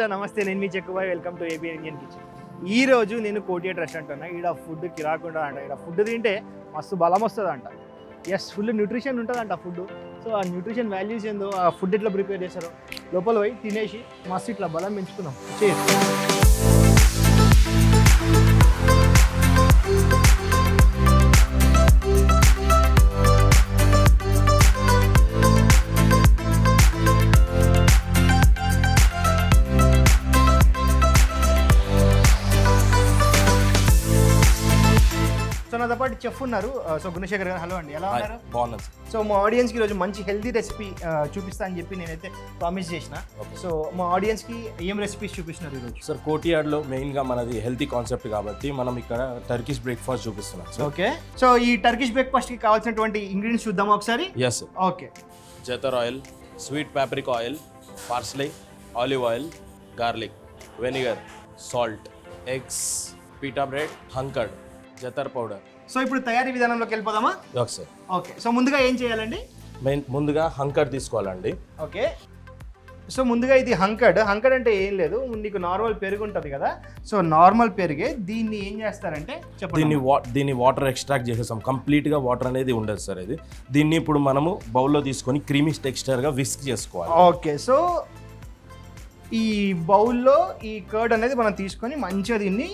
Hello నమస్తే నేను మీ Chekkubhai welcome to AP Indian kitchen. ఈ రోజు నేను కోటియట్ రెస్టారెంట్ అన్న ఈడ ఫుడ్ కిరాకుండా అంట. ఈడ ఫుడ్ తింటే మస్తు బలం వస్తుంది అంట ఎస్ ఫుల్ న్యూట్రిషన్ ఉంటుందంట ఫుడ్ సో ఆ న్యూట్రిషన్ వాల్యూస్ ఏందో ఆ ఫుడ్ ఎట్లా ప్రిపేర్ చేశారో లోపల పోయి తినేసి మస్తు ఇట్లా బలం పెంచుకున్నాం. చేయండి. సో నాతో పాటు చెఫ్ ఉన్నారు. సో గుణశేఖర్ గారు హలో అండి. ఎలా ఉన్నారు? బాగున్నాను సార్ సో మా ఆడియన్స్కి ఈరోజు మంచి హెల్తీ రెసిపీ చూపిస్తా అని చెప్పి నేనైతే ప్రామిస్ చేసిన. సో మా ఆడియన్స్కి ఏం రెసిపీస్ చూపిస్తున్నారు ఈరోజు? సార్ కోటియాడ్లో మెయిన్గా మనది హెల్తీ కాన్సెప్ట్ కాబట్టి మనం ఇక్కడ టర్కిష్ బ్రేక్ఫాస్ట్ చూపిస్తున్నాం సార్ ఓకే సో ఈ టర్కిష్ బ్రేక్ఫాస్ట్కి కావాల్సినటువంటి ఇంగ్రీడియంట్స్ చూద్దామా ఒకసారి? Yes okay za'atar oil sweet paprika oil parsley olive oil garlic vinegar salt eggs pita bread hung curd za'atar powder so ఇప్పుడు తయారీ విధానంలోకి వెళ్ళిపోదామా? ఓకే సార్ ఓకే సో ముందుగా ఏం చేయాలండి? మెయిన్ ముందుగా హంకర్డ్ తీసుకోవాలండి. ఓకే సో ముందుగా ఇది హంకడ్ హంకడ్ అంటే ఏం లేదు. నీకు నార్మల్ పెరుగు ఉంటుంది కదా. సో నార్మల్ పెరుగే దీన్ని ఏం చేస్తారంటే చెప్పండి. దీన్ని వా దీన్ని వాటర్ ఎక్స్ట్రాక్ట్ చేసేసాం. కంప్లీట్గా వాటర్ అనేది ఉండదు సార్ ఇది. దీన్ని ఇప్పుడు మనము బౌల్లో తీసుకొని క్రీమీ టెక్స్చర్గా విస్క్ చేసుకోవాలి. ఓకే సో ఈ బౌల్లో ఈ కర్డ్ అనేది మనం తీసుకొని మంచిగా దీన్ని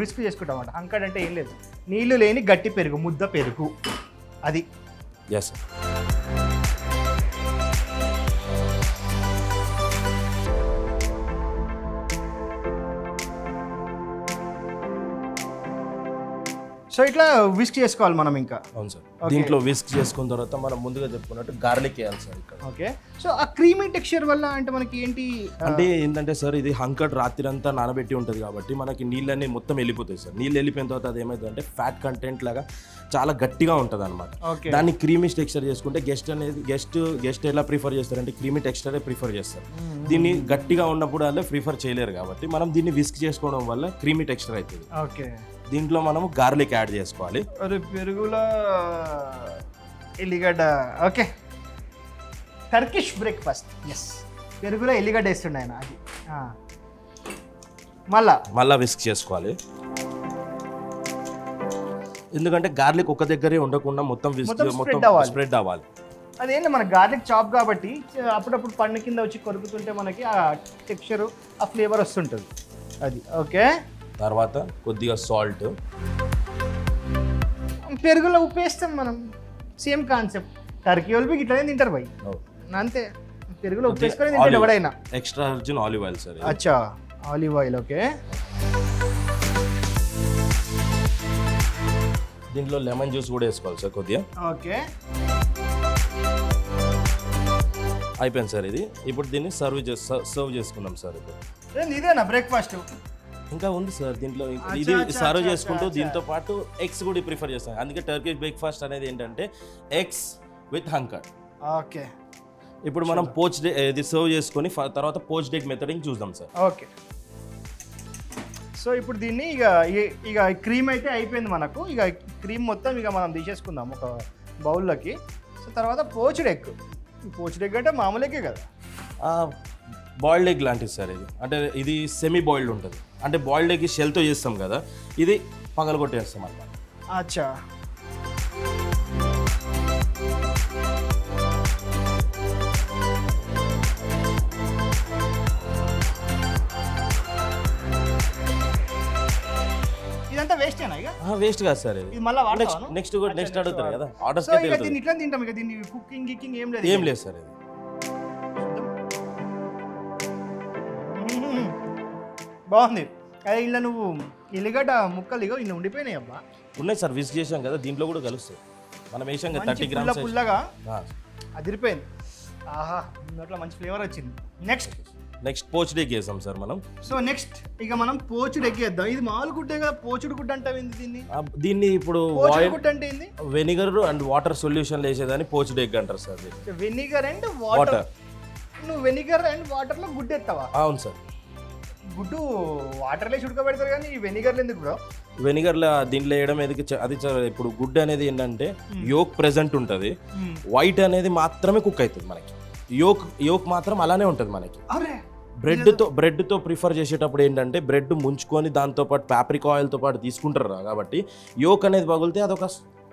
విస్క్ చేసుకుంటాం అన్నమాట. హంకడ్ అంటే ఏం లేదు. నీళ్ళు లేని గట్టి పెరుగు ముద్ద పెరుగు. అది. ఎస్ సో ఇట్లా విస్క్ చేసుకోవాలి మనం ఇంకా. అవును సార్. దీంట్లో విస్క్ చేసుకున్న తర్వాత మనం ముందుగా చెప్పుకున్నట్టు గార్లిక్ వేయాలి సార్ ఇక్కడ. ఓకే సో ఆ క్రీమీ టెక్స్చర్ వల్ల అంటే మనకి ఏంటి అంటే ఏంటంటే సార్ ఇది హంకట్ రాత్రి అంతా నానబెట్టి ఉంటుంది కాబట్టి మనకి నీళ్ళన్నీ మొత్తం వెళ్ళిపోతాయి సార్. నీళ్ళు వెళ్ళిపోయిన తర్వాత అది ఏమైందంటే ఫ్యాట్ కంటెంట్ లాగా చాలా గట్టిగా ఉంటుంది అనమాట దాన్ని క్రీమీ టెక్స్చర్ చేసుకుంటే గెస్ట్ అనేది గెస్ట్ గెస్ట్ ఎలా ప్రిఫర్ చేస్తారంటే క్రీమీ టెక్స్చరే ప్రిఫర్ చేస్తారు. దీన్ని గట్టిగా ఉన్నప్పుడు అలా ప్రిఫర్ చేయలేరు కాబట్టి మనం దీన్ని విస్క్ చేసుకోవడం వల్ల క్రీమీ టెక్స్చర్ అవుతుంది. ఓకే దీంట్లో మనము గార్లిక్ యాడ్ చేసుకోవాలి. అది పెరుగులో ఎల్లిగడ్డ. ఓకే. Turkish breakfast. ఎస్ పెరుగులో ఎల్లిగడ్డ వేస్తుండే ఆయన అది. ఆ. మళ్ళా? మళ్ళీ విస్క్ చేసుకోవాలి. ఎందుకంటే గార్లిక్ ఒక దగ్గరే ఉండకుండా మొత్తం విస్క్ మొత్తం spread అవ్వాలి. స్ప్రెడ్ అవ్వాలి. అదేంటి మన గార్లిక్ చాప్ కాబట్టి చ- అప్పుడప్పుడు పండు కింద వచ్చి కొరుకుతుంటే మనకి ఆ టెక్స్చర్ ఆ ఫ్లేవర్ వస్తుంటుంది. అది. ఓకే? తర్వాత కొద్దిగా సాల్ట్ పెరుగులో ఉప్పు వేస్తాం మనం. సేమ్ కాన్సెప్ట్ టర్కీ వాళ్ళు ఇట్లనే తింటారు భయ్ అంతే. పెరుగులో ఉప్పు వేసుకొని తింటాడు ఎవడైనా. Extra virgin olive oil sir. అచ్చా. Olive oil okay. దీంట్లో లెమన్ జ్యూస్ కూడా వేసుకోవాలి సార్ కొద్దిగా. ఓకే. అయిపోయింది సార్ ఇది. ఇప్పుడు దీన్ని సర్వ్ చేసి సర్వ్ చేసుకున్నాం సార్ ఇప్పుడు. ఇదేనా బ్రేక్ఫాస్ట్ ఇంకా ఉంది సార్ దీంట్లో. ఇది సర్వ్ చేసుకుంటూ. దీంతో పాటు ఎగ్స్ కూడా ప్రిఫర్ చేస్తాం అందుకే టర్కిష్ బ్రేక్ఫాస్ట్ అనేది ఏంటంటే ఎగ్స్ విత్ హంకర్ ఓకే. ఇప్పుడు మనం పోచ్ డే ఇది సర్వ్ చేసుకొని తర్వాత పోచ్ డేక్ మెథడింగ్ చూద్దాం సార్. ఓకే. సో ఇప్పుడు దీన్ని ఇక ఇక క్రీమ్ అయితే అయిపోయింది మనకు. ఇక క్రీమ్ మొత్తం ఇక మనం తీసేసుకుందాం ఒక బౌల్లోకి. సో తర్వాత పోచుడు ఎగ్ పోచుడు ఎగ్ అంటే మామూలు ఎగ్గే కదా. బాయిల్డ్ ఎగ్ లాంటిది సార్ ఇది. అంటే ఇది సెమీ బాయిల్డ్ ఉంటుంది. అంటే బాయిల్డ్ ఎగ్ షెల్తో చేస్తాం కదా ఇది పగలగొట్టేస్తాం అన్నమాట అచ్చా. ఇదంతా వేస్టేనా ఇక? వేస్ట్ కాదు సార్ ఇది. ఇది మళ్ళీ నెక్స్ట్ నెక్స్ట్ అడుగుతారు కదా ఆర్డర్స్ సో ఇక దీన్ని ఇట్లా తింటాం ఇక దీన్ని కుకింగ్ గిక్కింగ్ ఏం లేదు ఏం లేదు సార్ ఇది. బాగుంది. అదే ఇలా నువ్వు ఎల్లిగడ్డ ముక్కలు ఇగో ఇలా ఉండిపోయినాయి అబ్బా. ఉన్నాయి సార్ విజిట్ చేసాం కదా దీంట్లో కూడా కలుస్తాయి. మనం వేసాం కదా థర్టీ గ్రామ్స్ పుల్లగా అదిరిపోయింది. ఆహా దాంట్లో మంచి ఫ్లేవర్ వచ్చింది. నెక్స్ట్ నెక్స్ట్ పోచ్ డేక్ వేసాం సార్ మనం. సో నెక్స్ట్ ఇక మనం పోచుడు ఎగ్గేద్దాం ఇది మామూలు గుడ్డే కదా పోచుడు గుడ్డ అంటావు ఏంది దీన్ని? దీన్ని ఇప్పుడు పోచుడు గుడ్డ అంటే ఏంది? వెనిగర్ అండ్ వాటర్ సొల్యూషన్ వేసేదాన్ని పోచ్ డేక్ అంటారు sir. Vinegar and water water నువ్వు వెనిగర్ అండ్ వాటర్లో గుడ్డు ఎత్తావా? అవును సార్. గుడ్డు వాటర్లో చుడకబెడతారు కానీ వెనిగర్లు ఎందుకు బ్రో? వెనిగర్లో దీంట్లో వేయడం చ- అది ఇప్పుడు గుడ్ అనేది ఏంటంటే యోక్ ప్రెజెంట్ ఉంటుంది. వైట్ అనేది మాత్రమే కుక్ అవుతుంది మనకి. యోక్ యోక్ మాత్రం అలానే ఉంటుంది మనకి. అరే! బ్రెడ్తో బ్రెడ్తో ప్రిఫర్ చేసేటప్పుడు ఏంటంటే బ్రెడ్ ముంచుకొని దాంతోపాటు పాప్రిక్ ఆయిల్తో పాటు తీసుకుంటారు కాబట్టి యోక్ అనేది పగిలితే అదొక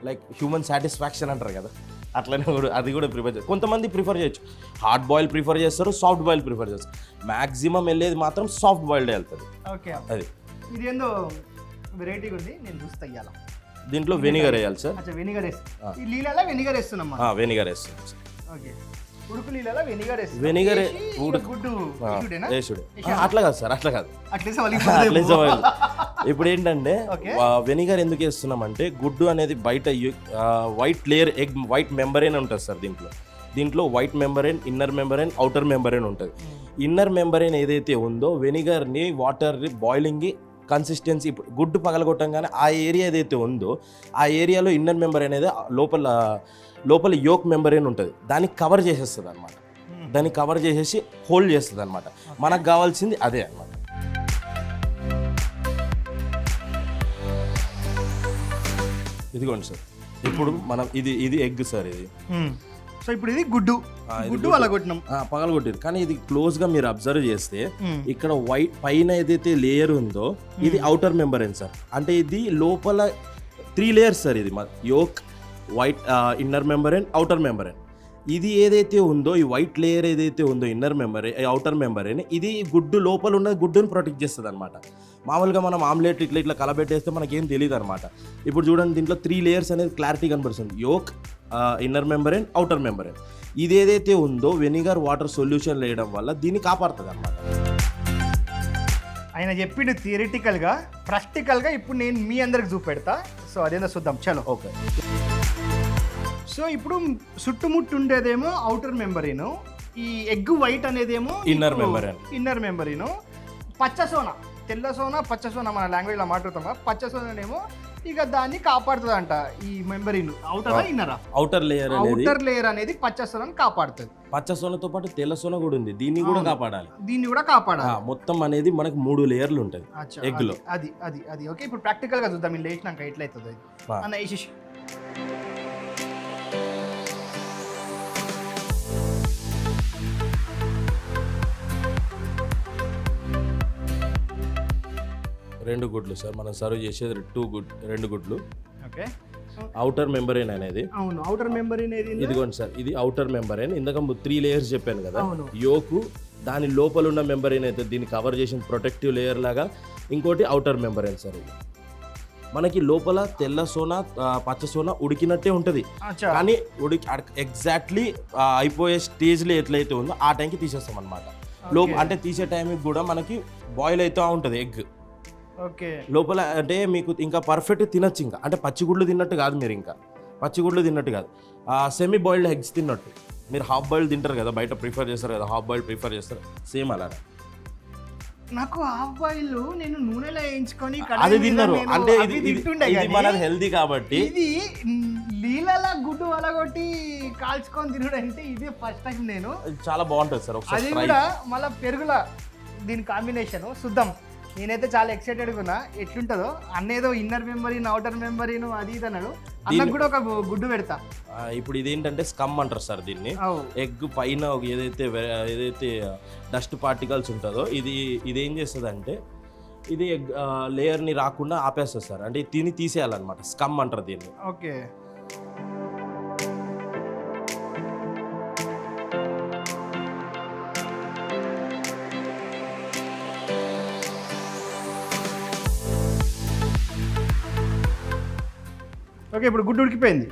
లైక్ హ్యూమన్ సాటిస్ఫాక్షన్ అంటారు కదా. అట్లనే కూడా అది కూడా ప్రిఫర్ చేస్తారు కొంతమంది ప్రిఫర్ చేయొచ్చు. హార్డ్ బాయిల్ ప్రిఫర్ చేస్తారు సాఫ్ట్ బాయిల్ ప్రిఫర్ చేస్తారు. మ్యాక్సిమం వెళ్ళేది మాత్రం సాఫ్ట్ బాయిల్డ్ వెళ్తుంది. ఓకే అది. ఇదేందో వెరైటీగా ఉంది నేను చూస్తా ఇయ్యాల. దీంట్లో వెనిగర్ వేయాలి సార్ వెనిగర్ వేస్తా. వెనిగర్ వేస్తున్నాం వెనిగర్ వేస్తాం సార్ ఓకే. ఉడుకు నీళ్ళలో వెనిగర్ గుడ్డు? వేసుడు అట్లా కాదు సార్ అట్లా కాదు అట్లేసే. ఇప్పుడు ఏంటంటే. వెనిగర్ ఎందుకు వేస్తున్నామంటే గుడ్డు అనేది బయట white layer egg white membrane ఉంటుంది సార్ దీంట్లో దీంట్లో white membrane inner membrane outer membrane ఉంటుంది ఇన్నర్ మెంబరేన్ ఏదైతే ఉందో వెనిగర్ని వాటర్ బాయిలింగ్ కన్సిస్టెన్సీ ఇప్పుడు గుడ్డు పగలగొట్టంగానే ఆ ఏరియా ఏదైతే ఉందో ఆ ఏరియాలో ఇన్నర్ మెంబర్ అనేది లోపల లోపల యోక్ మెంబరేన్ ఉంటుంది. దాన్ని కవర్ చేసేస్తుంది అనమాట దాన్ని కవర్ చేసేసి హోల్డ్ చేస్తుంది అనమాట మనకు కావాల్సింది అదే అనమాట ఇదిగోండి సార్. ఇప్పుడు మనం ఇది ఇది ఎగ్ సార్ ఇది. సో ఇప్పుడు ఇది గుడ్డు. గుడ్డు. అలా కొట్టినాం పగలగొట్టేది కానీ ఇది క్లోజ్గా మీరు అబ్జర్వ్ చేస్తే మ్మ్. ఇక్కడ వైట్ పైన ఏదైతే లేయర్ ఉందో ఇది అవుటర్ మెంబరెన్ సార్. అంటే ఇది లోపల త్రీ లేయర్స్ సార్ ఇది yolk white inner membrane outer membrane ఇది ఏదైతే ఉందో ఈ వైట్ లేయర్ ఏదైతే ఉందో ఇన్నర్ మెంబర్ అవుటర్ మెంబరెన్ ఇది గుడ్డు లోపల ఉన్న గుడ్డుని ప్రొటెక్ట్ చేస్తుంది అనమాట మామూలుగా మనం ఆమ్లెట్ ఇట్లా ఇట్లా కలబెట్టేస్తే మనకేం తెలియదు అనమాట ఇప్పుడు చూడండి దీంట్లో త్రీ లేయర్స్ అనేది క్లారిటీ కనబడుతుంది. Yolk inner membrane outer membrane ఇది ఏదైతే ఉందో వెనిగర్ వాటర్ సొల్యూషన్ వేయడం వల్ల దీన్ని కాపాడుతుంది అనమాట ఆయన చెప్పిండు థియరిటికల్గా ప్రాక్టికల్గా ఇప్పుడు నేను మీ అందరికి చూపెడతా. సో అదేందో చూద్దాం. చలో. ఓకే సో ఇప్పుడు చుట్టుముట్టు ఉండేదేమో అవుటర్ మెంబరీను ఈ ఎగ్ వైట్ అనేదేమో Inner membrane. Inner membrane. పచ్చ సోన తెల్ల సోన పచ్చ సోన మన లాంగ్వేజ్లో మాట్లాడుతామా? పచ్చ సోననేమో ఇక దాన్ని కాపాడుతుంది అంట ఈ మెంబరీన్. అవుటర్ ఇన్నరా? అవుటర్ లేయర్ అనేది. అవుటర్ లేయర్ అనేది పచ్చ సోనని కాపాడుతుంది. పచ్చ సొనతో పాటు తెల్ల సొన కూడా ఉంది. దీన్ని కూడా కాపాడాలి. దీన్ని కూడా కాపాడాలి. మొత్తం అనేది మనకు మూడు లేయర్లు ఉంటుంది egg లో. అది అది అది ఓకే ఇప్పుడు ప్రాక్టికల్గా చూద్దాం. ఇలా వేసినాక ఎట్లయితుంది. అన్న రెండు గుడ్లు సార్. మనం సర్వ్ చేసేది టూ గుడ్ రెండు గుడ్లు. ఓకే. అవుటర్ మెంబరేన్ అనేది. అవును అవుటర్ మెంబరీన్ ఇదిగోండి సార్ ఇది అవుటర్ మెంబరేన్ ఇందాక త్రీ లేయర్స్ చెప్పాను కదా. యోకు దాని లోపల ఉన్న మెంబరేన్ అయితే దీన్ని కవర్ చేసిన ప్రొటెక్టివ్ లేయర్ లాగా. ఇంకోటి అవుటర్ మెంబరేన్ సార్ ఇది. మనకి లోపల తెల్ల సోన పచ్చ సోన ఉడికినట్టే ఉంటుంది. కానీ ఉడికి ఎగ్జాక్ట్లీ అయిపోయే స్టేజ్లో ఎట్లయితే ఉందో ఆ టైంకి తీసేస్తాం అనమాట లోప. అంటే తీసే టైంకి కూడా మనకి బాయిల్ అవుతూ ఉంటుంది ఎగ్ ఓకే. లోపల అంటే మీకు ఇంకా పర్ఫెక్ట్ తినచ్చు ఇంకా. అంటే పచ్చిగుడ్లు తిన్నట్టు కాదు మీరు ఇంకా. పచ్చిగుడ్లు తిన్నట్టు కాదు. సెమీ బాయిల్డ్ ఎగ్స్ తిన్నట్టు. మీరు హాఫ్ బాయిల్డ్ తింటారు కదా బయట ప్రిఫర్ చేస్తారు కదా హాఫ్ బాయిల్డ్ ప్రిఫర్ చేస్తారు. సేమ్ అలానే. నాకు హాఫ్ బాయిల్ నేను నూనెలో వేయించుకొని అది తిన్నారు నేను అంటే ఇది ఇది మనది హెల్దీ కాబట్టి ఇది నీళ్ళలా గుడ్డు అలగొట్టి కాల్చుకొని తినడం అంటే ఇదే ఫస్ట్ టైం నేను. చాలా బాగుంటుంది సార్ అది కూడా మళ్ళీ పెరుగుల దీని కాంబినేషన్ చూద్దాం నేనైతే చాలా ఎక్సైటెడ్గా ఉన్నా ఎట్లుంటుందో. అన్న ఏదో ఇన్నర్ మెంబరీన్ అవుటర్ మెంబరీన్ అది ఇది అన్నాడు. అన్నకు కూడా ఒక గుడ్డు పెడతా. ఇప్పుడు ఇదేంటంటే స్కమ్ అంటారు సార్ దీన్ని. ఎగ్ పైన ఏదైతే ఏదైతే డస్ట్ పార్టికల్స్ ఉంటుందో ఇది ఇది ఏం చేస్తుంది అంటే ఇది ఎగ్ లేయర్ని రాకుండా ఆపేస్తుంది సార్. అంటే తిని తీసేయాలన్నమాట. స్కమ్ అంటారు దీన్ని. ఓకే. ఓకే ఇప్పుడు గుడ్డు ఉడికిపోయింది.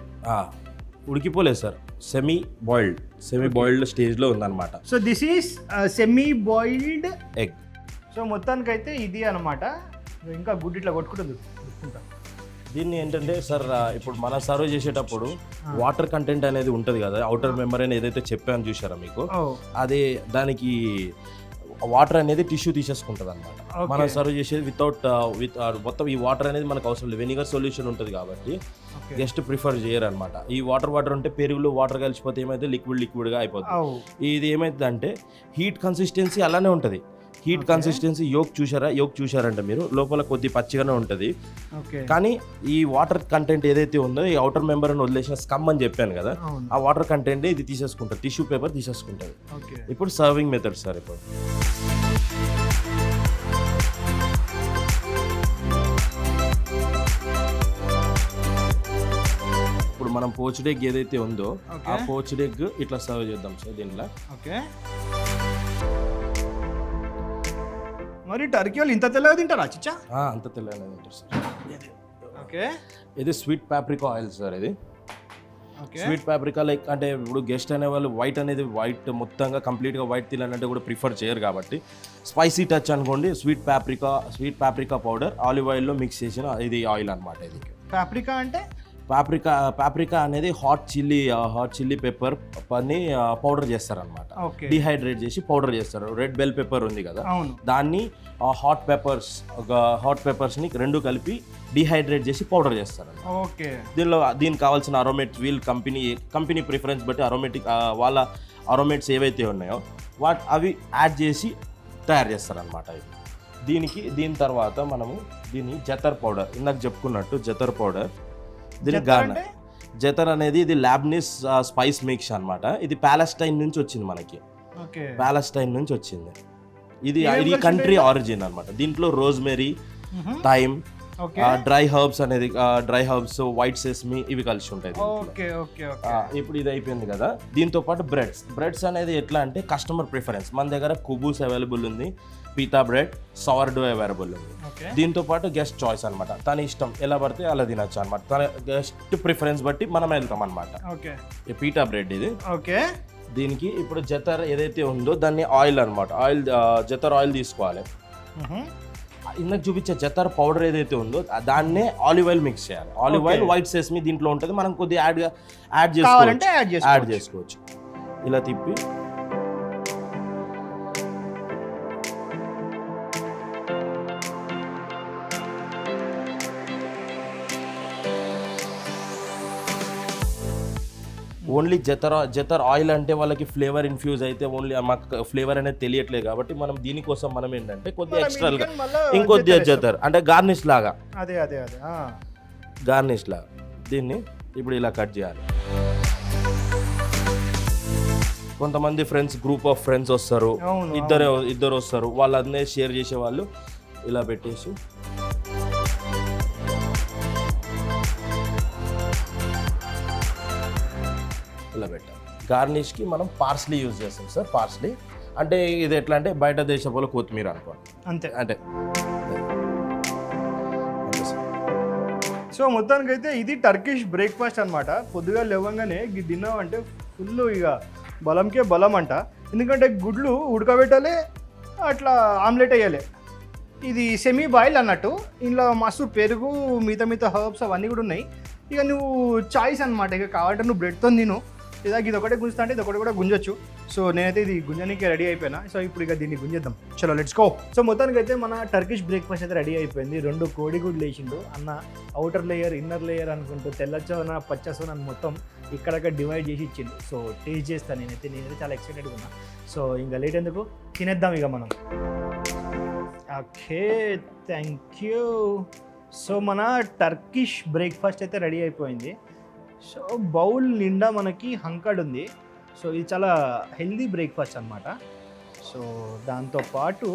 ఉడికిపోలేదు sir. Semi boiled semi boiled స్టేజ్లో ఉందన్నమాట. So this is semi boiled egg so మొత్తానికైతే ఇది అనమాట ఇంకా గుడ్డు ఇట్లా కొట్టుకుంటుంది. కొట్టుకుంటా దీన్ని ఏంటంటే సార్ ఇప్పుడు మనం సర్వ్ చేసేటప్పుడు వాటర్ కంటెంట్ అనేది ఉంటుంది కదా అవుటర్ మెంబర్ అని ఏదైతే చెప్పాను చూసారా మీకు? అదే దానికి వాటర్ అనేది టిష్యూ తీసేసుకుంటుంది అనమాట. మనం సర్వ్ చేసేది వితౌట్ విత్ మొత్తం ఈ వాటర్ అనేది మనకు అవసరం లేదు. వెనిగర్ సొల్యూషన్ ఉంటుంది కాబట్టి గెస్ట్ ప్రిఫర్ చేయరు అనమాట ఈ వాటర్ వాటర్ ఉంటే పెరుగులో వాటర్ కలిసిపోతే ఏమైతే లిక్విడ్ లిక్విడ్గా అయిపోతుంది ఇది ఏమైతుంది అంటే హీట్ కన్సిస్టెన్సీ అలానే ఉంటుంది. హీట్ కన్సిస్టెన్సీ యోక్ చూసారా యోక్ చూసారంట మీరు. లోపల కొద్ది పచ్చిగానే ఉంటుంది. కానీ ఈ వాటర్ కంటెంట్ ఏదైతే ఉందో ఈ అవుటర్ మెంబర్ అని వదిలేసిన స్కమ్ అని చెప్పాను కదా ఆ వాటర్ కంటెంట్ ఇది తీసేసుకుంటారు టిష్యూ పేపర్ తీసేసుకుంటారు ఇప్పుడు సర్వింగ్ మెథడ్ సార్ ఇప్పుడు. ఇప్పుడు మనం పోచ్డ్ ఎగ్ ఏదైతే ఉందో ఆ పోచ్డ్ ఎగ్ ఇట్లా సర్వ్ చేద్దాం సార్ దీనిలో ఓకే. మరి టర్కీ వాళ్ళు ఇంత తెల్లగా తింటారా చిచ్చా? అంత తెల్లగానే ఉంటుంది సార్? ఓకే. ఇది స్వీట్ పాప్రికా ఆయిల్ సార్ ఇది. ఓకే. స్వీట్ పాప్రికా లైక్ అంటే ఇప్పుడు గెస్ట్ అనే వాళ్ళు వైట్ అనేది వైట్ మొత్తంగా కంప్లీట్గా వైట్ తినాలంటే కూడా ప్రిఫర్ చేయరు కాబట్టి. స్పైసీ టచ్ అనుకోండి sweet paprika sweet paprika powder olive ఆయిల్లో మిక్స్ చేసిన ఇది ఆయిల్ అనమాట ఇది. పాప్రికా అంటే? పాప్రికా పాప్రికా అనేది hot chilli hot chilli pepper పని పౌడర్ చేస్తారనమాట డిహైడ్రేట్ చేసి పౌడర్ చేస్తారు. రెడ్ బెల్ పెప్పర్ ఉంది కదా. దాన్ని హాట్ పెప్పర్స్ ఒక హాట్ పెప్పర్స్ని రెండు కలిపి డిహైడ్రేట్ చేసి పౌడర్ చేస్తారు ఓకే. దీనిలో దీనికి కావాల్సిన అరోమేట్స్ వీల్ కంపెనీ కంపెనీ ప్రిఫరెన్స్ బట్టి అరోమేటిక్ వాళ్ళ అరోమేట్స్ ఏవైతే ఉన్నాయో వాట్ అవి యాడ్ చేసి తయారు చేస్తారనమాట ఇవి దీనికి దీని తర్వాత మనము దీన్ని జతర్ పౌడర్ ఇందాక చెప్పుకున్నట్టు జతర్ పౌడర్ దీని జతర్ గార్న అంటే? జతర్ అనేది ఇది ల్యాబ్నిస్ స్పైస్ మిక్స్ అన్నమాట. ఇది ప్యాలెస్టైన్ నుంచి వచ్చింది మనకి. ప్యాలెస్టైన్ నుంచి వచ్చింది. ఇది కలిసి కంట్రీ? ఆరిజిన్ అన్నమాట. దీంట్లో రోజ్మెరీ. థైమ్ డ్రై హర్బ్స్ అనేది డ్రై హర్బ్స్ వైట్ సెస్మి ఇవి కలిసి ఉంటాయి ఇప్పుడు ఇది అయిపోయింది కదా. దీంతో పాటు బ్రెడ్స్. బ్రెడ్స్ అనేది ఎట్లా అంటే కస్టమర్ ప్రిఫరెన్స్. మన దగ్గర కుబూస్ అవైలబుల్ ఉంది. Pita bread sourdough available ఉంది. దీంతో పాటు గెస్ట్ చాయిస్ అనమాట తన ఇష్టం ఎలా పడితే అలా తినచ్చు అనమాట తన గెస్ట్ ప్రిఫరెన్స్ బట్టి మనం వెళ్తాం అనమాట ఓకే ఈ పీటా బ్రెడ్ ఇది. ఓకే దీనికి ఇప్పుడు జతర్ ఏదైతే ఉందో దాన్ని ఆయిల్ అనమాట ఆయిల్ జతర్ ఆయిల్ తీసుకోవాలి. ఇందాక చూపించే జతర్ పౌడర్ ఏదైతే ఉందో దాన్నే ఆలివ్ ఆయిల్ మిక్స్ చేయాలి. Olive oil. వైట్ సెస్మి దీంట్లో ఉంటుంది. మనం కొద్దిగా యాడ్ యాడ్ చేసుకోవాలి యాడ్ చేసుకోవచ్చు. ఇలా తిప్పి ఓన్లీ జతర్ జతర్ ఆయిల్ అంటే వాళ్ళకి ఫ్లేవర్ ఇన్ఫ్యూజ్ అయితే ఓన్లీ మాకు ఫ్లేవర్ అనేది తెలియట్లేదు కాబట్టి మనం దీనికోసం మనం ఏంటంటే కొద్దిగా ఎక్స్ట్రాగా మళ్ళా ఇంకొద్దిగా జతర్ అంటే గార్నిష్ లాగా. అదే అదే అదే. గార్నిష్ లాగా. దీన్ని ఇప్పుడు ఇలా కట్ చేయాలి. కొంతమంది ఫ్రెండ్స్ గ్రూప్ ఆఫ్ ఫ్రెండ్స్ వస్తారు. ఇద్దరు ఇద్దరు వస్తారు. వాళ్ళందరినీ షేర్ చేసే వాళ్ళు ఇలా పెట్టేసి ఇలా పెట్టాలి గార్నిష్కి మనం పార్స్లీ యూజ్ చేస్తాం సార్ పార్స్లీ. అంటే ఇది ఎట్లా అంటే బయట దేశంలో కొత్తిమీర అనుకోండి. అంతే. అంటే. సో మొత్తానికి అయితే ఇది టర్కిష్ బ్రేక్ఫాస్ట్ అనమాట పొద్దుగా లేవగానే ఇది తిన్నామంటే ఫుల్ ఇక బలంకే బలం అంట ఎందుకంటే గుడ్లు ఉడకబెట్టాలి అట్లా ఆమ్లెట్ వేయాలి. ఇది సెమీ బాయిల్ అన్నట్టు. ఇందులో మస్తు పెరుగు మిగతా మిగతా హర్బ్స్ అవన్నీ కూడా ఉన్నాయి. ఇక నువ్వు చాయిస్ అనమాట ఇక కావాలంటే నువ్వు బ్రెడ్తో తిను. లేదా ఇది ఒకటే గుంజుతా అంటే ఇది ఒకటి కూడా గుంజొచ్చు. సో నేనైతే ఇది గుంజడానికి రెడీ అయిపోయినా. సో ఇప్పుడు ఇక దీన్ని గుంజేద్దాం. చలో లెట్స్ గో సో మొత్తానికి అయితే మన టర్కిష్ బ్రేక్ఫాస్ట్ అయితే రెడీ అయిపోయింది. రెండు కోడిగుడ్లు వేసిండు అన్న అవుటర్ లేయర్ ఇన్నర్ లేయర్ అనుకుంటూ తెల్లచోన పచ్చసోన అని మొత్తం ఇక్కడక్కడ డివైడ్ చేసి ఇచ్చింది సో టేస్ట్ చేస్తాను నేనైతే. నేనైతే చాలా ఎక్సైటెడ్గా ఉన్నా. సో ఇంకా లేట్ ఎందుకు? తినేద్దాం ఇక మనం. ఓకే థ్యాంక్ యూ సో మన టర్కిష్ బ్రేక్ఫాస్ట్ అయితే రెడీ అయిపోయింది. సో బౌల్ నిండా మనకి హంకడ్ ఉంది. సో ఇది చాలా హెల్దీ బ్రేక్ఫాస్ట్ అనమాట సో దాంతోపాటు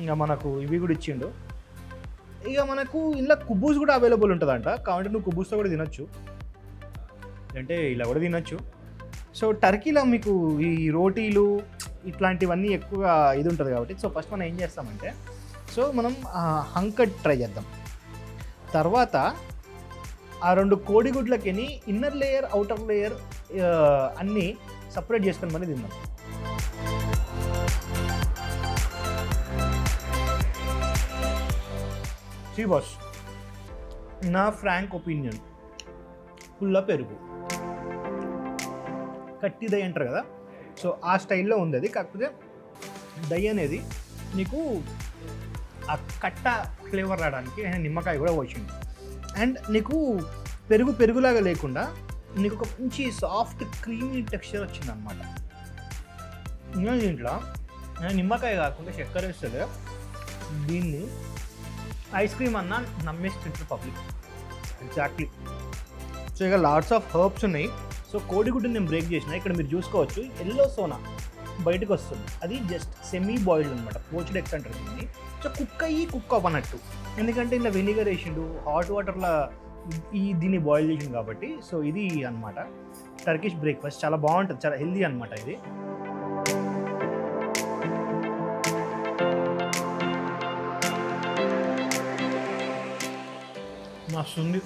ఇంకా మనకు ఇవి కూడా ఇచ్చిండు. ఇక మనకు ఇంట్లో కుబ్బూస్ కూడా అవైలబుల్ ఉంటుందంట. కాబట్టి నువ్వు కుబ్బూస్తో కూడా తినొచ్చు. అంటే ఇలా కూడా తినొచ్చు. సో టర్కీలో మీకు ఈ రోటీలు ఇట్లాంటివన్నీ ఎక్కువగా ఇది ఉంటుంది కాబట్టి సో ఫస్ట్ మనం ఏం చేస్తామంటే సో మనం హంకడ్ ట్రై చేద్దాం. తర్వాత ఆ రెండు కోడిగుడ్లకి ఇన్నర్ లేయర్ అవుటర్ లేయర్ అన్నీ సపరేట్ చేసుకొని మరి తిన్నాం సి బాస్ నా ఫ్రాంక్ ఒపీనియన్ పుల్ల పెరుగు. కట్టి దయ్య అంటారు కదా? సో ఆ స్టైల్లో ఉంది అది కాకపోతే దయ్య అనేది నీకు ఆ కట్ట ఫ్లేవర్ రావడానికి నిమ్మకాయ కూడా వచ్చింది అండ్ నీకు పెరుగు పెరుగులాగా లేకుండా నీకు ఒక మంచి సాఫ్ట్ క్రీమీ టెక్స్చర్ వచ్చింది అనమాట ఇంకా దీంట్లో నిమ్మకాయ కాకుండా చక్కెర వేస్తుంది దీన్ని ఐస్ క్రీమ్ అన్న నమ్మేస్తుంటారు పబ్లిక్. ఎగ్జాక్ట్లీ సో ఇక లాట్స్ ఆఫ్ హర్బ్స్ ఉన్నాయి. సో కోడిగుడ్డు నేను బ్రేక్ చేసిన. ఇక్కడ మీరు చూసుకోవచ్చు ఎల్లో సోనా. బయటకు వస్తుంది అది జస్ట్ సెమీ బాయిల్డ్ అనమాట పోచ్డ్ ఎగ్స్ అంటారు దీన్ని. సో కుక్ అయ్యి కుక్ అవ్వనట్టు. ఎందుకంటే ఇలా వెనిగర్ వేసిండు హాట్ వాటర్లో ఈ దీన్ని బాయిల్ చేసింది కాబట్టి. సో ఇది అన్నమాట. టర్కిష్ బ్రేక్ఫాస్ట్ చాలా బాగుంటుంది. చాలా హెల్దీ అన్నమాట ఇది. మస్తుంది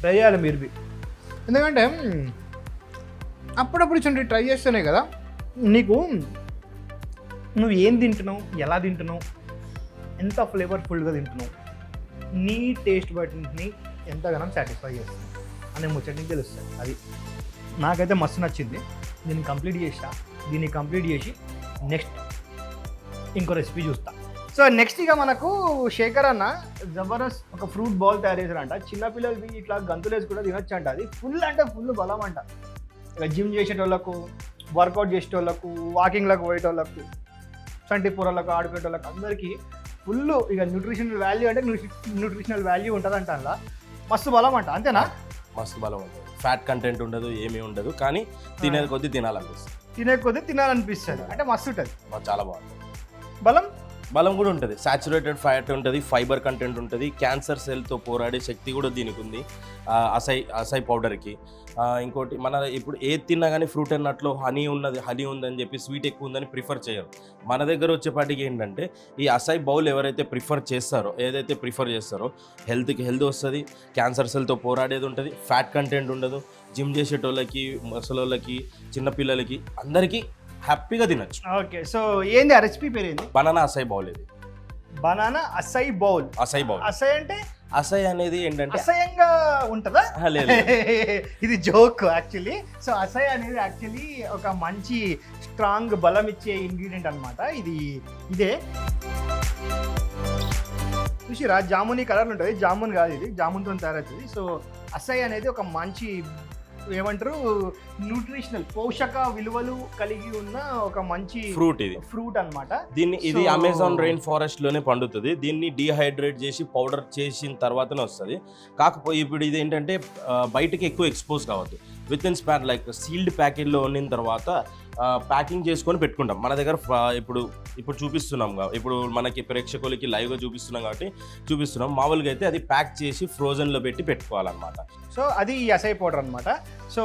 ట్రై చేయాలి మీరు. ఎందుకంటే అప్పుడప్పుడు ఇటువంటి ట్రై చేస్తేనే కదా. నీకు నువ్వు ఏం తింటున్నావు ఎలా తింటున్నావు ఎంత ఫ్లేవర్ఫుల్గా తింటున్నావు నీ టేస్ట్ బట్టిని ఎంతగానో సాటిస్ఫై చేస్తుంది అనే ముచ్చటికి తెలుస్తుంది. అది నాకైతే మస్తు నచ్చింది. దీన్ని కంప్లీట్ చేసా దీన్ని కంప్లీట్ చేసి నెక్స్ట్ ఇంకో రెసిపీ చూస్తా. సో నెక్స్ట్ ఇక మనకు శేఖర్ అన్న జబర్దస్త్ ఒక ఫ్రూట్ బాల్ తయారు చేశారంట చిన్నపిల్లలకి ఇట్లా గంతులేసి కూడా తినొచ్చు అంట అది ఫుల్ అంటే ఫుల్ బలం అంట. జిమ్ చేసేటోళ్ళకు వర్కౌట్ చేసేటోళ్ళకు వాకింగ్లకు పోయేటోళ్ళకు సంటి పూరలకు ఆడుకునేటోళ్ళకు అందరికీ ఫుల్ ఇక న్యూట్రిషనల్ వాల్యూ అంటే న్యూట్రిషనల్ వాల్యూ ఉంటుందంట అందులో మస్తు బలం అంట అంతేనా? మస్తు బలం ఉంటుంది ఫ్యాట్ కంటెంట్ ఉండదు ఏమీ ఉండదు కానీ తినేది కొద్దీ తినాలనిపిస్తుంది. తినే కొద్దీ తినాలనిపిస్తుంది. అంటే మస్తు ఉంటుంది. చాలా బాగుంటుంది. బలం? బలం కూడా ఉంటుంది. సాచురేటెడ్ ఫ్యాట్ ఉంటుంది ఫైబర్ కంటెంట్ ఉంటుంది క్యాన్సర్ సెల్తో పోరాడే శక్తి కూడా దీనికి ఉంది అసై అసై పౌడర్కి ఇంకోటి మన ఇప్పుడు ఏది తిన్నా కానీ ఫ్రూట్ అన్నట్లు హనీ ఉన్నది హనీ ఉందని చెప్పి స్వీట్ ఎక్కువ ఉందని ప్రిఫర్ చేయరు. మన దగ్గర వచ్చేపాటికి ఏంటంటే ఈ అసై బౌల్ ఎవరైతే ప్రిఫర్ చేస్తారో ఏదైతే ప్రిఫర్ చేస్తారో హెల్త్కి హెల్త్ వస్తుంది క్యాన్సర్ సెల్తో పోరాడేది ఉంటుంది ఫ్యాట్ కంటెంట్ ఉండదు జిమ్ చేసేటోళ్ళకి ముసలోళ్ళకి చిన్నపిల్లలకి అందరికీ హ్యాపీగా తినచ్చు. ఓకే సో ఏంది ఆ రెసిపీ పేరు ఏంది బనానా అసై బౌల్ ఇది. Banana acai bowl. Acai bowl. Acai అంటే? అసై అనేది ఏంటంటే అసహ్యంగా ఉంటుందా. ఇది జోక్ యాక్చువల్లీ. సో అసహ్య అనేది యాక్చువల్లీ ఒక మంచి స్ట్రాంగ్ బలం ఇచ్చే ఇంగ్రీడియంట్ అన్నమాట. ఇది ఇదే. చూసిరా జామున్ ఈ కలర్లు ఉంటుంది జామున్ కాదు ఇది. జామున్తో తయారవుతుంది. సో అసహ్య అనేది ఒక మంచి ఏమంటారు? న్యూట్రిషనల్ పోషక విలువలు కలిగి ఉన్న ఒక మంచి ఫ్రూట్ ఇది. ఫ్రూట్ అన్నమాట. దీన్ని ఇది అమెజాన్ రెయిన్ ఫారెస్ట్లోనే పండుతుంది. దీన్ని డీహైడ్రేట్ చేసి పౌడర్ చేసిన తర్వాతనే వస్తుంది. కాకపోతే ఇప్పుడు ఇది ఏంటంటే బయటకి ఎక్కువ ఎక్స్పోజ్ కావద్దు. Within span like sealed ప్యాకెట్లో ఉన్న తర్వాత ప్యాకింగ్ చేసుకొని పెట్టుకుంటాం. మన దగ్గర ఇప్పుడు ఇప్పుడు చూపిస్తున్నాం ఇప్పుడు మనకి ప్రేక్షకులకి లైవ్గా చూపిస్తున్నాం కాబట్టి చూపిస్తున్నాం. మామూలుగా అయితే అది ప్యాక్ చేసి ఫ్రోజన్లో పెట్టి పెట్టుకోవాలన్నమాట. సో అది ఈ అసై పౌడర్ అనమాట సో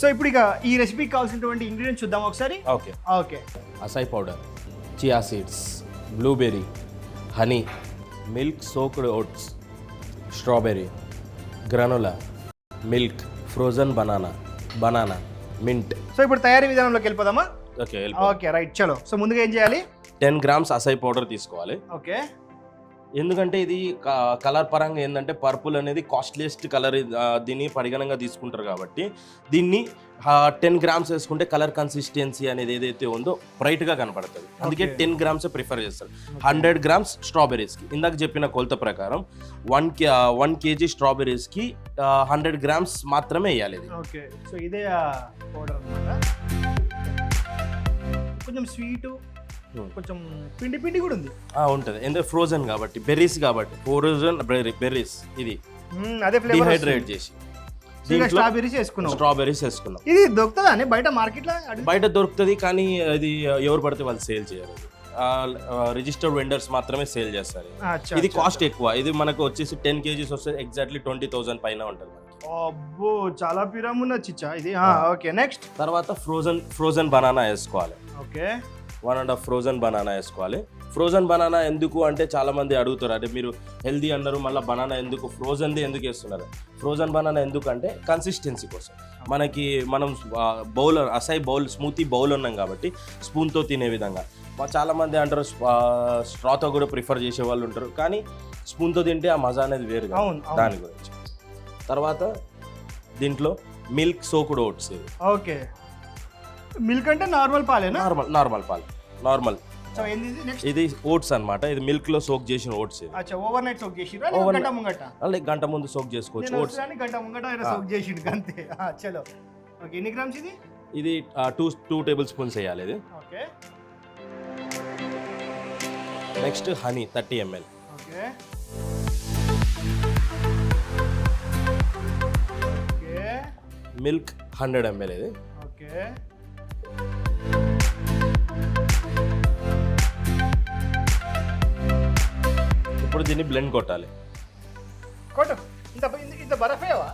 సో ఇప్పుడు ఇక ఈ రెసిపీకి కావాల్సినటువంటి ఇంగ్రీడియంట్స్ చూద్దాం ఒకసారి. Okay. Okay. Acai powder chia seeds blueberry honey milk soaked oats strawberry granola milk. Frozen banana banana mint so ఇప్పుడు తయారీ విధానంలోకి వెళ్ళిపోదామా? ఓకే ఓకే రైట్ చలో. సో ముందుగా ఏం చేయాలి? టెన్ గ్రామ్స్ అసై పౌడర్ తీసుకోవాలి. ఓకే ఎందుకంటే ఇది కలర్ పరంగా ఏంటంటే పర్పుల్ అనేది కాస్ట్లీయెస్ట్ కలర్ దీన్ని పరిగణంగా తీసుకుంటారు కాబట్టి దీన్ని టెన్ గ్రామ్స్ వేసుకుంటే కలర్ కన్సిస్టెన్సీ అనేది ఏదైతే ఉందో బ్రైట్గా కనపడుతుంది. అందుకే. టెన్ గ్రామ్స్ ప్రిఫర్ చేస్తారు. హండ్రెడ్ గ్రామ్స్ స్ట్రాబెర్రీస్కి ఇందాక చెప్పిన కొలత ప్రకారం వన్ కే వన్ కేజీ స్ట్రాబెర్రీస్కి హండ్రెడ్ గ్రామ్స్ మాత్రమే వేయాలి ఇది. ఓకే. సో ఇదే కొంచెం స్వీట్. కొంచెం పిండి పిండి కూడా ఉంది. ఉంటుంది. ఎందుకంటే ఫ్రోజన్ కాబట్టి బెర్రీస్ కాబట్టి ఫ్రోజన్ బెర్రీస్ ఇది. మ్మ్, అదే ఫ్లేవర్ డిహైడ్రేట్ చేసి. దీంట్లో స్ట్రాబెరీస్ వేసుకున్నాం స్ట్రాబెర్రీస్ వేసుకున్నాం ఇది దొరుకుతుందా అండి? బయట మార్కెట్లో బయట దొరుకుతుంది కానీ అది ఎవరు పడితే వాళ్ళు సేల్ చేయరు. రిజిస్టర్డ్ వెండర్స్ మాత్రమే సేల్ చేస్తారు. ఇది కాస్ట్ ఎక్కువ. ఇది మనకు వచ్చేసి టెన్ కేజీస్ వస్తే ఎగ్జాక్ట్లీ ట్వంటీ థౌసండ్ పైన ఉంటుంది. అబ్బో చాలా పిరం ఉన్న చిచ్చా. ఇది ఓకే నెక్స్ట్ తర్వాత ఫ్రోజన్ ఫ్రోజన్ బనానా వేసుకోవాలి. Okay. One and half frozen banana వేసుకోవాలి. ఫ్రోజన్ బనానా ఎందుకు అంటే చాలా మంది అడుగుతారు. అంటే మీరు హెల్దీ అన్నారు మళ్ళీ బనానా ఎందుకు ఫ్రోజన్ది ఎందుకు వేస్తున్నారు? ఫ్రోజన్ బనానా ఎందుకు అంటే కన్సిస్టెన్సీ కోసం. మనకి మనం bowl acai bowl smoothie bowl ఉన్నాం కాబట్టి స్పూన్తో తినే విధంగా. మా చాలా మంది అంటారు స్ట్రాతో కూడా ప్రిఫర్ చేసే వాళ్ళు ఉంటారు. కానీ స్పూన్తో తింటే ఆ మజా అనేది వేరు దాని గురించి. తర్వాత దీంట్లో milk soaked oats. Okay. Milk అంటే నార్మల్ పాలేనా? నార్మల్ నార్మల్ పాలు. నార్మల్. సో ఏంది ఇది? నెక్స్ట్ ఇది ఓట్స్ అన్నమాట. ఇది మిల్క్లో సోక్ చేసిన ఓట్స్ ఇది. అచ్చా ఓవర్ నైట్ సోక్ చేసిరా గంట. ముంగట? అలాగే గంట ముందు సోక్ చేసుకోవచ్చు నేను ఓట్స్. వస్తాను గంట ముంగట ఆయన ఆ. సోక్ చేసిండు అంతే. ఆ, చలో. ఓకే ఎన్ని గ్రామ్స్ ఇది? ఇది టూ టూ టేబుల్ స్పూన్స్ వేయాలి ఇది. Okay. Next honey thirty ML. Okay. Okay. Milk hundred ML ఇది. ఓకే. ఇప్పుడు దీన్ని బ్లెండ్ కొట్టాలి. కొట్టు. ఇంత ఇంత ఇంత బరఫేవా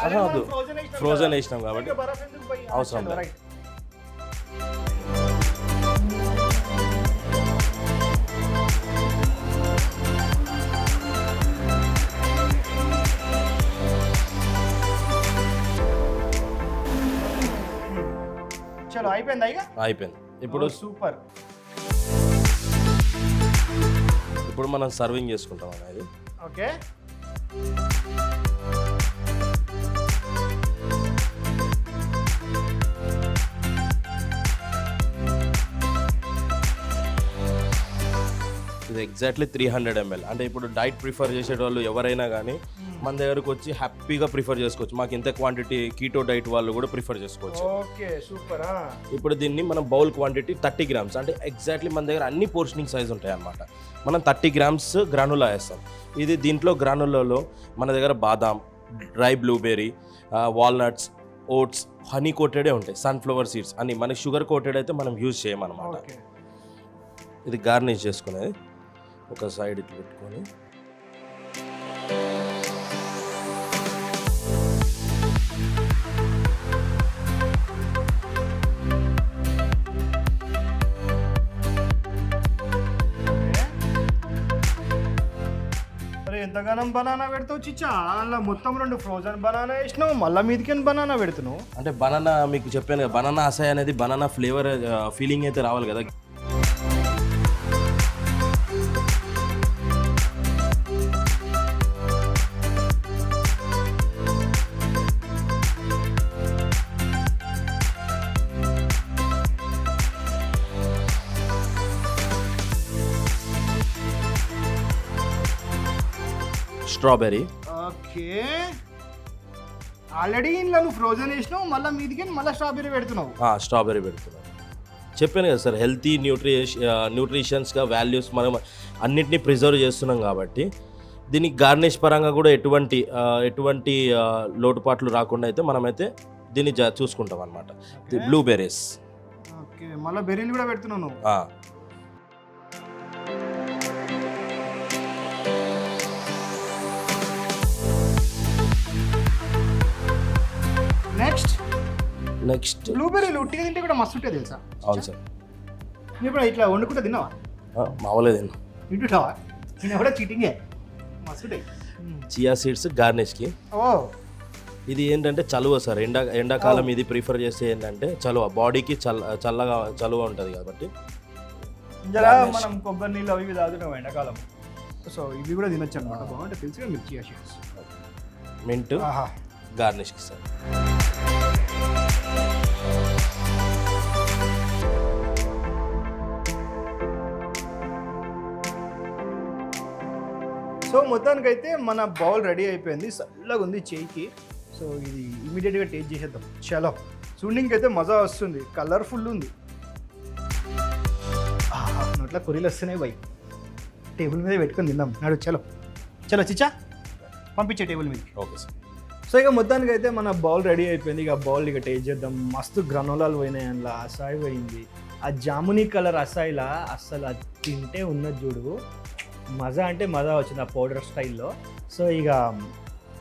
ఆహా, వద్దు. ఫ్రోజన్ వేసినాం కాబట్టి అవసరం లేదు. అయిపోయింది. ఇప్పుడు సూపర్. ఇప్పుడు మనం సర్వింగ్ చేసుకుంటాం అనేది. ఓకే ఇది ఎగ్జాక్ట్లీ త్రీ హండ్రెడ్ ఎంఎల్ అంటే ఇప్పుడు డైట్ ప్రిఫర్ చేసేటోళ్ళు ఎవరైనా కానీ మన దగ్గరకు వచ్చి హ్యాపీగా ప్రిఫర్ చేసుకోవచ్చు. మాకు ఇంత క్వాంటిటీ కీటో డైట్ వాళ్ళు కూడా ప్రిఫర్ చేసుకోవచ్చు. ఓకే సూపర్ ఇప్పుడు దీన్ని మనం బౌల్ క్వాంటిటీ థర్టీ గ్రామ్స్ అంటే ఎగ్జాక్ట్లీ మన దగ్గర అన్ని పోర్షనింగ్ సైజ్ ఉంటాయి అన్నమాట మనం థర్టీ గ్రామ్స్ గ్రానులా వేస్తాం. ఇది దీంట్లో గ్రానులలో మన దగ్గర బాదాం dry blueberry walnuts oats honey కోటెడే ఉంటాయి. సన్ఫ్లవర్ సీడ్స్ అన్ని. మనకి షుగర్ కోటెడ్ అయితే మనం యూజ్ చేయమన్నమాట. ఇది గార్నిష్ చేసుకునేది. ఒక సైడ్ ఇట్లా పెట్టుకొని. ఎంతగానం బనానా పెడతావు చిచ్చా? అలా మొత్తం రెండు ఫ్రోజన్ బనానా వేసినావు మళ్ళీ మీదికి బనానా పెడుతున్నావు? అంటే బనానా మీకు చెప్పాను కదా బనానా అసాయ్ అనేది బనానా ఫ్లేవర్ ఫీలింగ్ అయితే రావాలి కదా. స్ట్రాబెర్రీ. ఓకే. ఆల్రెడీ ఇంట్లో నువ్వు ఫ్రోజన్ వేసినావు మళ్ళీ మీదికి మళ్ళీ స్ట్రాబెర్రీ పెడుతున్నావు. స్ట్రాబెర్రీ పెడుతున్నాం చెప్పాను కదా సార్ హెల్తీ న్యూట్రిష్ న్యూట్రిషన్స్గా వాల్యూస్ మనం అన్నిటినీ ప్రిజర్వ్ చేస్తున్నాం కాబట్టి దీనికి గార్నిష్ పరంగా కూడా ఎటువంటి ఎటువంటి లోటుపాట్లు రాకుండా అయితే మనమైతే దీన్ని చూసుకుంటాం అనమాట బ్లూబెర్రీస్. ఓకే. మళ్ళీ బెర్రీలు కూడా పెడుతున్నావు నెక్స్ట్ నెక్స్ట్ బ్లూబెర్రీలు ఉట్టిగా తింటే కూడా మస్తు ఉంటాయి తెలుసా? అవును సార్. నువ్వు ఇప్పుడు ఇట్లా వండుకుంటే తిన్నావా? మామూలే తిన్నాం. తింటుంటావా? తిన్నా కూడా చీటింగే మస్తు ఉంటాయి. చియా సీడ్స్ గార్నిష్కి ఓ. ఇది ఏంటంటే చలువ సార్. ఎండా ఎండాకాలం ఇది ప్రిఫర్ చేస్తే ఏంటంటే చలువ. బాడీకి చల్ల చల్లగా చలువ ఉంటుంది కాబట్టి. జరా. మనం కొబ్బరి నీళ్ళు అవి ఇవి తాగుతున్నాం ఎండాకాలం. సో ఇవి కూడా తినొచ్చు అనమాట బాగుంటే తెలుసుగా మిర్చి మింట్ గార్నిష్కి సార్. సో మొత్తానికైతే మన బౌల్ రెడీ అయిపోయింది. చల్లగా ఉంది చేయికి. సో ఇది ఇమీడియట్గా టేస్ట్ చేసేద్దాం. చలో. చూడడానికి అయితే మజా వస్తుంది. కలర్ఫుల్ ఉంది. నోట్లో కొరియలు వస్తున్నాయి బై. టేబుల్ మీద పెట్టుకొని తిందాం. నాడు చలో. చలో చిచ్చా. పంపించే టేబుల్ మీద ఓకే సార్. సో ఇక మొత్తానికి అయితే మన బౌల్ రెడీ అయిపోయింది. ఇక బౌల్ ఇక టేస్ట్ చేద్దాం. మస్తు గ్రనోలాలు పోయినాయి అందులో. అసాయి పోయింది. ఆ జామునీ కలర్ అసాయిలా అస్సలు అది తింటే ఉన్నది చూడు. మజా అంటే మజా వచ్చింది ఆ పౌడర్ స్టైల్లో సో ఇక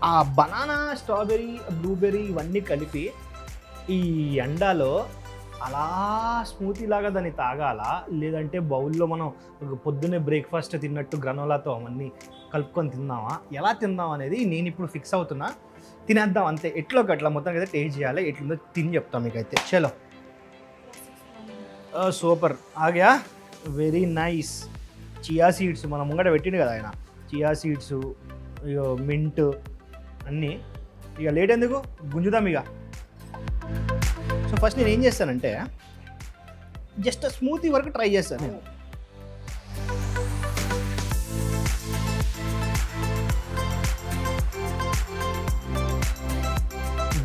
ఆ బనానా స్ట్రాబెర్రీ బ్లూబెర్రీ ఇవన్నీ కలిపి ఈ ఎండాలో అలా స్మూతీ లాగా దాన్ని తాగాల లేదంటే బౌల్లో మనం పొద్దున్నే బ్రేక్ఫాస్ట్ తిన్నట్టు గ్రనోలాతో అవన్నీ కలుపుకొని తిందామా? ఎలా తిందాం అనేది నేను ఇప్పుడు ఫిక్స్ అవుతున్నా. తినేద్దాం అంతే. ఎట్లో అట్లా మొత్తం అయితే టేస్ట్ చేయాలి ఎట్లుందో తిని చెప్తాం మీకైతే. చలో. సూపర్. ఆగ్యా? వెరీ నైస్ చియా సీడ్స్ మనం ముంగట పెట్టిండు కదా ఆయన. చియా సీడ్స్ ఇక మింట్ అన్నీ. ఇక లేట్ ఎందుకు? గుంజుదాం ఇక. సో ఫస్ట్ నేను ఏం చేస్తానంటే జస్ట్ స్మూతీ వరకు ట్రై చేస్తాను నేను.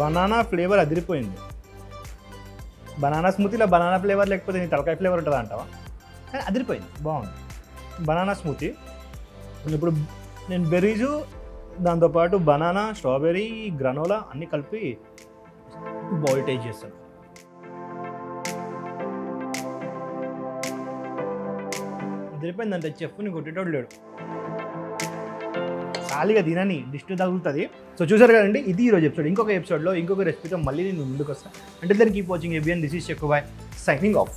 బనానా ఫ్లేవర్ అదిరిపోయింది. బనానా స్మూతీలో బనానా ఫ్లేవర్ లేకపోతే నీ తలకాయ ఫ్లేవర్ ఉంటుందా అంటావా? కానీ అదిరిపోయింది బాగుంది. Banana smoothie. ఇప్పుడు నేను బెర్రీజు దాంతోపాటు బనానా స్ట్రాబెర్రీ గ్రనోలా అన్నీ కలిపి బౌల్ టేస్ట్ చేస్తాను. తెలిపోయిందంటే చెఫ్ని కొట్టేటోడు లేడు. ఖాళీగా తినని డిస్ట్ తగులుతుంది. సో చూసారు కదండి ఇది ఈరోజు ఎపిసోడ్ ఇంకొక ఎపిసోడ్లో ఇంకొక రెసిపీతో మళ్ళీ నేను ముందుకు వస్తాను అంటే దానికి keep watching ABN this is Chekkubhai signing off